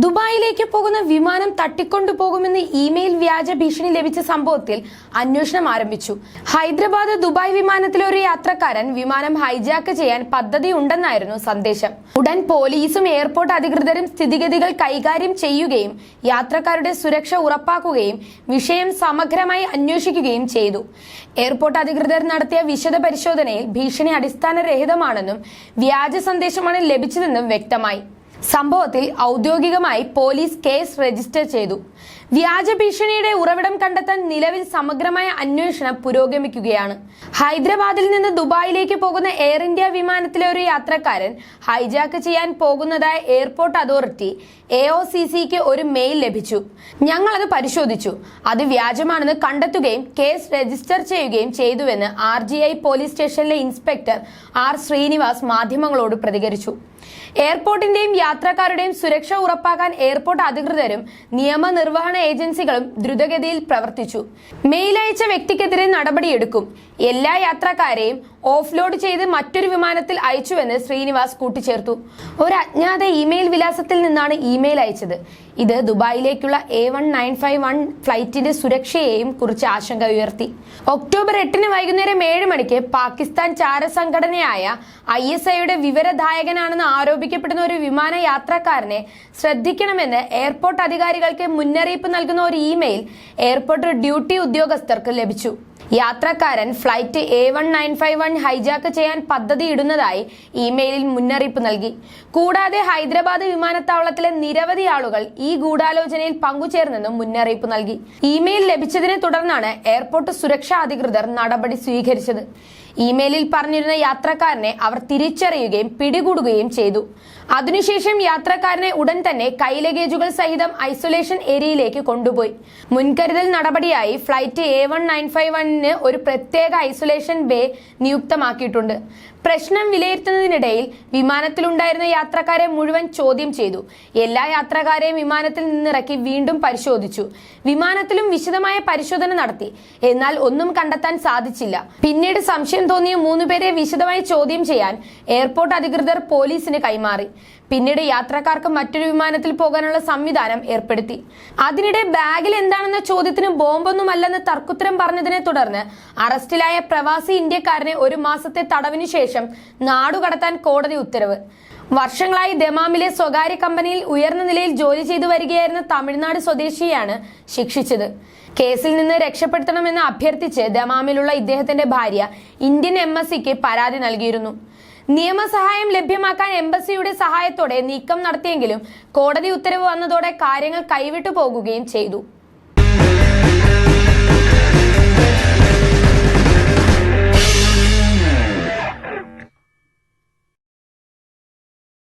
ദുബായിലേക്ക് പോകുന്ന വിമാനം തട്ടിക്കൊണ്ടു പോകുമെന്ന് ഇമെയിൽ വ്യാജ ഭീഷണി ലഭിച്ച സംഭവത്തിൽ അന്വേഷണം ആരംഭിച്ചു. ഹൈദരാബാദ് ദുബായ് വിമാനത്തിലെ ഒരു യാത്രക്കാരൻ വിമാനം ഹൈജാക്ക് ചെയ്യാൻ പദ്ധതി ഉണ്ടെന്നായിരുന്നു സന്ദേശം. ഉടൻ പോലീസും എയർപോർട്ട് അധികൃതരും സ്ഥിതിഗതികൾ കൈകാര്യം ചെയ്യുകയും യാത്രക്കാരുടെ സുരക്ഷ ഉറപ്പാക്കുകയും വിഷയം സമഗ്രമായി അന്വേഷിക്കുകയും ചെയ്തു. എയർപോർട്ട് അധികൃതർ നടത്തിയ വിശദ പരിശോധനയിൽ ഭീഷണി അടിസ്ഥാനരഹിതമാണെന്നും വ്യാജ സന്ദേശമാണ് ലഭിച്ചതെന്നും വ്യക്തമായി. സംഭവത്തിൽ ഔദ്യോഗികമായി പോലീസ് കേസ് രജിസ്റ്റർ ചെയ്തു. വ്യാജ ഭീഷണിയുടെ ഉറവിടം കണ്ടെത്താൻ നിലവിൽ സമഗ്രമായ അന്വേഷണം പുരോഗമിക്കുകയാണ്. ഹൈദരാബാദിൽ നിന്ന് ദുബായിലേക്ക് പോകുന്ന എയർ ഇന്ത്യ വിമാനത്തിലെ ഒരു യാത്രക്കാരൻ ഹൈജാക്ക് ചെയ്യാൻ പോകുന്നതായ airport authority A O C സിക്ക് ഒരു മെയിൽ ലഭിച്ചു. ഞങ്ങൾ അത് പരിശോധിച്ചു. അത് വ്യാജമാണെന്ന് കണ്ടെത്തുകയും കേസ് രജിസ്റ്റർ ചെയ്യുകയും ചെയ്തുവെന്ന് ആർ ജി ഐ പോലീസ് സ്റ്റേഷനിലെ ഇൻസ്പെക്ടർ ആർ ശ്രീനിവാസ് മാധ്യമങ്ങളോട് പ്രതികരിച്ചു. എയർപോർട്ടിന്റെയും യാത്രക്കാരുടെയും സുരക്ഷ ഉറപ്പാക്കാൻ എയർപോർട്ട് അധികൃതരും നിയമനിർവഹണ ഏജൻസികളും ദ്രുതഗതിയിൽ പ്രവർത്തിച്ചു. മെയിൽ അയച്ച വ്യക്തിക്കെതിരെ നടപടിയെടുക്കും. എല്ലാ യാത്രക്കാരെയും ഓഫ്ലോഡ് ചെയ്ത് മറ്റൊരു വിമാനത്തിൽ അയച്ചുവെന്ന് ശ്രീനിവാസ് കൂട്ടിച്ചേർത്തു. ഒരു അജ്ഞാത ഇമെയിൽ വിലാസത്തിൽ നിന്നാണ് ഇമെയിൽ അയച്ചത്. ഇത് ദുബായിലേക്കുള്ള A one nine five one ഫ്ലൈറ്റിന്റെ സുരക്ഷയെയും കുറിച്ച് ആശങ്ക ഉയർത്തി. ഒക്ടോബർ എട്ടിന് വൈകുന്നേരം ഏഴ് മണിക്ക് പാകിസ്ഥാൻ ചാരസംഘടനയായ ഐ എസ് ഐയുടെ വിവരദായകനാണെന്ന് ആരോപിക്കപ്പെടുന്ന ഒരു വിമാന യാത്രക്കാരനെ ശ്രദ്ധിക്കണമെന്ന് എയർപോർട്ട് അധികാരികൾക്ക് മുന്നറിയിപ്പ് നൽകുന്ന ഒരു ഇമെയിൽ എയർപോർട്ട് ഡ്യൂട്ടി ഉദ്യോഗസ്ഥർക്ക് ലഭിച്ചു. യാത്രക്കാരൻ flight A one nine five one hijack ചെയ്യാൻ പദ്ധതിയിടുന്നതായി ഇമെയിലിൽ മുന്നറിയിപ്പ് നൽകി. കൂടാതെ ഹൈദരാബാദ് വിമാനത്താവളത്തിലെ നിരവധി ആളുകൾ ഈ ഗൂഢാലോചനയിൽ പങ്കുചേർന്നെന്നും മുന്നറിയിപ്പ് നൽകി. ഇമെയിൽ ലഭിച്ചതിനെ തുടർന്നാണ് എയർപോർട്ട് സുരക്ഷാ അധികൃതർ നടപടി സ്വീകരിച്ചത്. ഇമെയിലിൽ പറഞ്ഞിരുന്ന യാത്രക്കാരനെ അവർ തിരിച്ചറിയുകയും പിടികൂടുകയും ചെയ്തു. അതിനുശേഷം യാത്രക്കാരനെ ഉടൻ തന്നെ കൈ ലഗേജുകൾ സഹിതം ഐസൊലേഷൻ ഏരിയയിലേക്ക് കൊണ്ടുപോയി. മുൻകരുതൽ നടപടിയായി flight A one nine five വണ്ണിന് ഒരു പ്രത്യേക ഐസൊലേഷൻ ബേ നിയുക്തമാക്കിയിട്ടുണ്ട്. പ്രശ്നം വിലയിരുത്തുന്നതിനിടയിൽ വിമാനത്തിലുണ്ടായിരുന്ന യാത്രക്കാരെ മുഴുവൻ ചോദ്യം ചെയ്തു. എല്ലാ യാത്രക്കാരെയും വിമാനത്തിൽ നിന്നിറക്കി വീണ്ടും പരിശോധിച്ചു. വിമാനത്തിലും വിശദമായ പരിശോധന നടത്തി. എന്നാൽ ഒന്നും കണ്ടെത്താൻ സാധിച്ചില്ല. പിന്നീട് സംശയം തോന്നിയ മൂന്നുപേരെ വിശദമായി ചോദ്യം ചെയ്യാൻ എയർപോർട്ട് അധികൃതർ പോലീസിന് കൈമാറി. പിന്നീട് യാത്രക്കാർക്ക് മറ്റൊരു വിമാനത്തിൽ പോകാനുള്ള സംവിധാനം ഏർപ്പെടുത്തി. അതിനിടെ ബാഗിൽ എന്താണെന്ന ചോദ്യത്തിന് ബോംബൊന്നുമല്ലെന്ന് തർക്കുത്തരം പറഞ്ഞതിനെ തുടർന്ന് അറസ്റ്റിലായ പ്രവാസി ഇന്ത്യക്കാരനെ ഒരു മാസത്തെ തടവിനു ശേഷം നാടുകടത്താൻ കോടതി ഉത്തരവ്. വർഷങ്ങളായി ദമാമിലെ സ്വകാര്യ കമ്പനിയിൽ ഉയർന്ന നിലയിൽ ജോലി ചെയ്തു വരികയായിരുന്ന തമിഴ്നാട് സ്വദേശിയാണ് ശിക്ഷിച്ചത്. കേസിൽ നിന്ന് രക്ഷപ്പെടുത്തണമെന്ന് അഭ്യർത്ഥിച്ച് ദമാമിലുള്ള ഇദ്ദേഹത്തിന്റെ ഭാര്യ ഇന്ത്യൻ എംബസിക്ക് പരാതി നൽകിയിരുന്നു. നിയമസഹായം ലഭ്യമാക്കാൻ എംബസിയുടെ സഹായത്തോടെ നീക്കം നടത്തിയെങ്കിലും കോടതി ഉത്തരവ് വന്നതോടെ കാര്യങ്ങൾ കൈവിട്ടു പോകുകയും ചെയ്തു.